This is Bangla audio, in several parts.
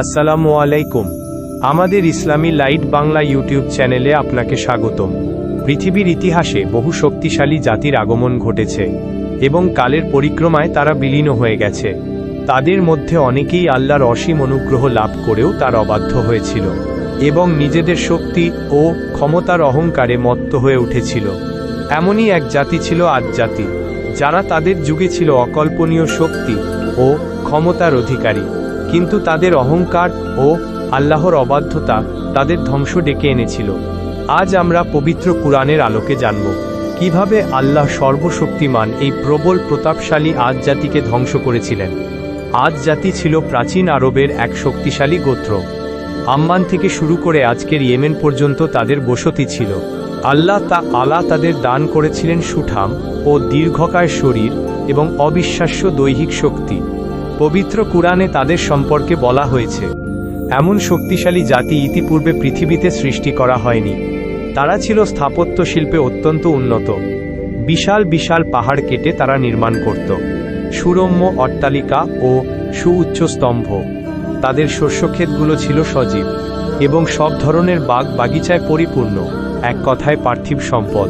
আসসালামু আলাইকুম। আমাদের ইসলামী লাইট বাংলা ইউটিউব চ্যানেলে আপনাকে স্বাগতম। পৃথিবীর ইতিহাসে বহু শক্তিশালী জাতির আগমন ঘটেছে, এবং কালের পরিক্রমায় তারা বিলীন হয়ে গেছে। তাদের মধ্যে অনেকেই আল্লাহর অসীম অনুগ্রহ লাভ করেও তার অবাধ্য হয়েছিল, এবং নিজেদের শক্তি ও ক্ষমতার অহংকারে মত্ত হয়ে উঠেছিল। এমনই এক জাতি ছিল আজ জাতি যারা তাদের যুগে ছিল অকল্পনীয় শক্তি ও ক্ষমতার অধিকারী। কিন্তু তাদের অহংকার ও আল্লাহর অবাধ্যতা তাদের ধ্বংস ডেকে এনেছিল। আজ আমরা পবিত্র কুরআনের আলোকে জানব, কীভাবে আল্লাহ সর্বশক্তিমান এই প্রবল প্রতাপশালী আজ জাতিকে ধ্বংস করেছিলেন। আজ জাতি ছিল প্রাচীন আরবের এক শক্তিশালী গোত্র। আম্মান থেকে শুরু করে আজকের ইয়েমেন পর্যন্ত তাদের বসতি ছিল। আল্লাহ তা আলা তাদের দান করেছিলেন সুঠাম ও দীর্ঘকায় শরীর এবং অবিশ্বাস্য দৈহিক শক্তি। পবিত্র কুরআনে তাদের সম্পর্কে বলা হয়েছে। এমন শক্তিশালী জাতি ইতিপূর্বে পৃথিবীতে সৃষ্টি করা হয়নি। তারা ছিল স্থাপত্য শিল্পে অত্যন্ত উন্নত। বিশাল বিশাল পাহাড় কেটে তারা নির্মাণ করত। সুরম্য অট্টালিকা ও সুউচ্চ স্তম্ভ। তাদের শস্যক্ষেতগুলো ছিল সজীব এবং সব ধরনের বাগ বাগিচায় পরিপূর্ণ। এক কথায় পার্থিব সম্পদ।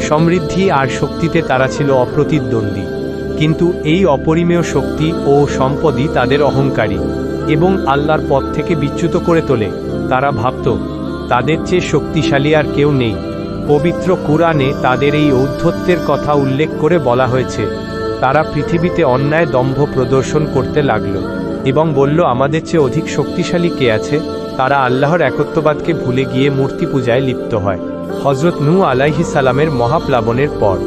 সমৃদ্ধি আর শক্তিতে তারা ছিল অপ্রতিদ্বন্দ্বী। কিন্তু এই অপরিমেয় শক্তি ও সম্পদই তাদের অহংকারী এবং আল্লাহর পথ থেকে বিচ্যুত করে তোলে। তারা ভাবত, তাদের চেয়ে শক্তিশালী আর কেউ নেই। পবিত্র কুরআনে তাদের এই ঔদ্ধত্যের কথা উল্লেখ করে বলা হয়েছে। তারা পৃথিবীতে অন্যায় দম্ভ প্রদর্শন করতে লাগল এবং বলল, আমাদের চেয়ে অধিক শক্তিশালী কে আছে? তারা আল্লাহর একত্ববাদকে ভুলে গিয়ে মূর্তি পূজায় লিপ্ত হয়। হজরত নূ আলাইহি সালামের মহাপ্লাবনের পর।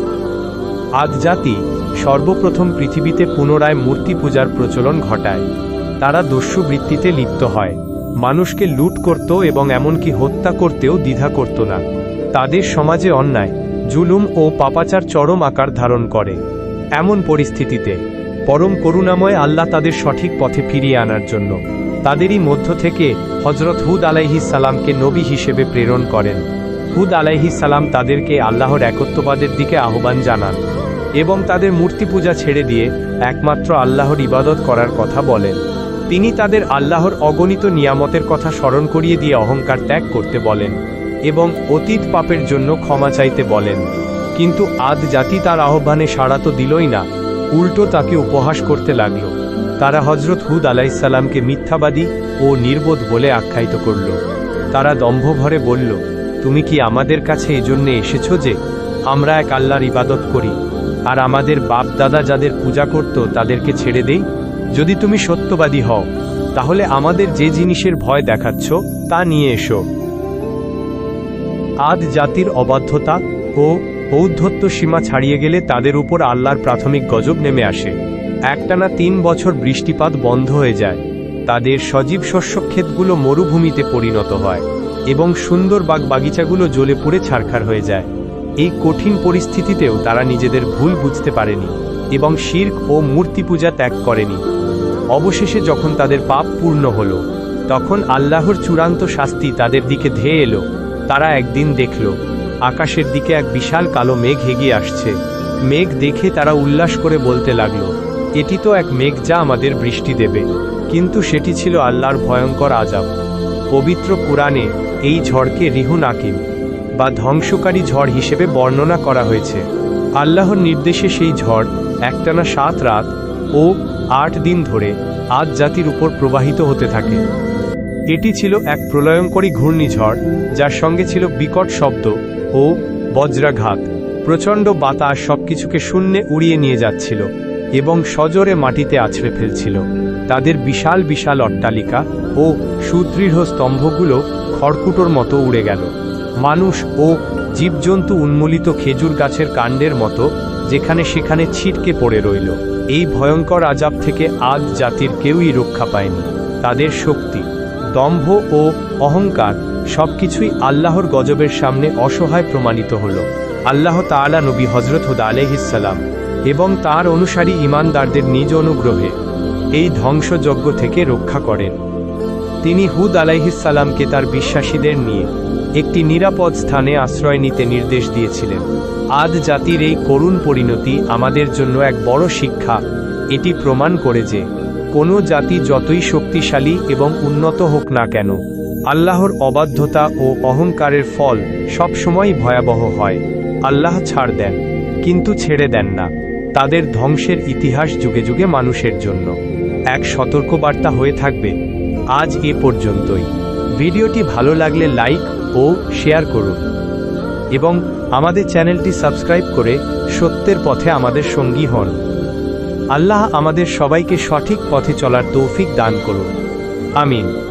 আদ জাতি সর্বপ্রথম পৃথিবীতে পুনরায় মূর্তি পূজার প্রচলন ঘটায়। তারা দস্যু বৃত্তিতে লিপ্ত হয়। মানুষকে লুট করত এবং এমনকি হত্যা করতেও দ্বিধা করত না। তাদের সমাজে অন্যায়, জুলুম ও পাপাচার চরম আকার ধারণ করে। এমন পরিস্থিতিতে, পরম করুণাময় আল্লাহ তাদের সঠিক পথে ফিরিয়ে আনার জন্য, তাদেরই মধ্য থেকে হজরত হুদ আলাইহিস সালামকে নবী হিসেবে প্রেরণ করেন। হুদ আলাইহিস সালাম তাদেরকে আল্লাহর একত্ববাদের দিকে আহ্বান জানান। এবং তাদের মূর্তি পূজা ছেড়ে দিয়ে একমাত্র আল্লাহর ইবাদত করার কথা বলেন। তিনি তাদের আল্লাহর অগণিত নিয়ামতের কথা স্মরণ করিয়ে দিয়ে অহংকার ত্যাগ করতে বলেন এবং অতীত পাপের জন্য ক্ষমা চাইতে বলেন। কিন্তু আদ জাতি তার আহ্বানে সাড়া তো দিলই না, উল্টো তাকে উপহাস করতে লাগল। তারা হজরত হুদ আলাইসাল্লামকে মিথ্যাবাদী ও নির্বোধ বলে আখ্যায়িত করল। তারা দম্ভভরে বলল, তুমি কি আমাদের কাছে এজন্যে এসেছ যে আমরা এক আল্লাহর ইবাদত করি? আর আমাদের বাপ দাদা যাদের পূজা করত তাদেরকে ছেড়ে দেই? যদি তুমি সত্যবাদী হও, তাহলে আমাদের যে জিনিসের ভয় দেখাচ্ছ, তা নিয়ে এসো। আদ জাতির অবাধ্যতা ও বৌদ্ধত্ব সীমা ছাড়িয়ে গেলে তাদের উপর আল্লাহর প্রাথমিক গজব নেমে আসে। একটানা তিন বছর বৃষ্টিপাত বন্ধ হয়ে যায়। তাদের সজীব শস্যক্ষেতগুলো মরুভূমিতে পরিণত হয় এবং সুন্দর বাগ বাগিচাগুলো জ্বলে পুড়ে ছারখার হয়ে যায়। এই কঠিন পরিস্থিতিতেও তারা নিজেদের ভুল বুঝতে পারেনি এবং শির্ক ও মূর্তি পূজা ত্যাগ করেনি। অবশেষে যখন তাদের পাপ পূর্ণ হল, তখন আল্লাহর চূড়ান্ত শাস্তি তাদের দিকে ধেয়ে এলো। তারা একদিন দেখল, আকাশের দিকে এক বিশাল কালো মেঘ এগিয়ে আসছে। মেঘ দেখে তারা উল্লাস করে বলতে লাগল, এটি তো এক মেঘ যা আমাদের বৃষ্টি দেবে। কিন্তু সেটি ছিল আল্লাহর ভয়ঙ্কর আজাব। পবিত্র পুরাণে এই ঝড়কে রিহু নাকিম। বা ধ্বংসকারী ঝড় হিসেবে বর্ণনা করা হয়েছে। আল্লাহর নির্দেশে সেই ঝড় একটানা সাত রাত ও আট দিন ধরে আজ জাতির উপর প্রবাহিত হতে থাকে। এটি ছিল এক প্রলয়ঙ্করী ঘূর্ণিঝড়, যার সঙ্গে ছিল বিকট শব্দ ও বজ্রাঘাত। প্রচণ্ড বাতাস সবকিছুকে শূন্যে উড়িয়ে নিয়ে যাচ্ছিল এবং সজোরে মাটিতে আছড়ে ফেলছিল। তাদের বিশাল বিশাল অট্টালিকা ও সুদৃঢ় স্তম্ভগুলো খড়কুটোর মতো উড়ে গেল। মানুষ ও জীবজন্তু উন্মূলিত খেজুর গাছের কাণ্ডের মতো, যেখানে সেখানে ছিটকে পড়ে রইল। এই ভয়ঙ্কর আজাব থেকে আজ জাতির কেউই রক্ষা পায়নি। তাদের শক্তি, দম্ভ ও অহংকার সবকিছুই আল্লাহর গজবের সামনে অসহায় প্রমাণিত হল। আল্লাহ তাআলা নবী হজরত হুদ আলহিসাল্লাম এবং তার অনুসারী ইমানদারদের নিজ অনুগ্রহে এই ধ্বংসযজ্ঞ থেকে রক্ষা করেন। তিনি হুদ আলাইহিসাল্লামকে তার বিশ্বাসীদের নিয়ে একটি নিরাপদ স্থানে আশ্রয় নিতে নির্দেশ দিয়েছিলেন। আদ জাতির এই করুণ পরিণতি আমাদের জন্য এক বড় শিক্ষা। এটি প্রমাণ করে যে কোনো জাতি যতই শক্তিশালী এবং উন্নত হোক না কেন, আল্লাহর অবাধ্যতা ও অহংকারের ফল সবসময়ই ভয়াবহ হয়। আল্লাহ ছাড় দেন, কিন্তু ছেড়ে দেন না। তাদের ধ্বংসের ইতিহাস যুগে যুগে মানুষের জন্য। এক সতর্কবার্তা হয়ে থাকবে আজ এ পর্যন্তই। ভিডিওটি ভালো লাগলে লাইক ও শেয়ার করুন। এবং আমাদের চ্যানেলটি সাবস্ক্রাইব করে সত্যের পথে আমাদের সঙ্গী হন। আল্লাহ আমাদের সবাইকে সঠিক পথে চলার তৌফিক দান করুন। আমিন।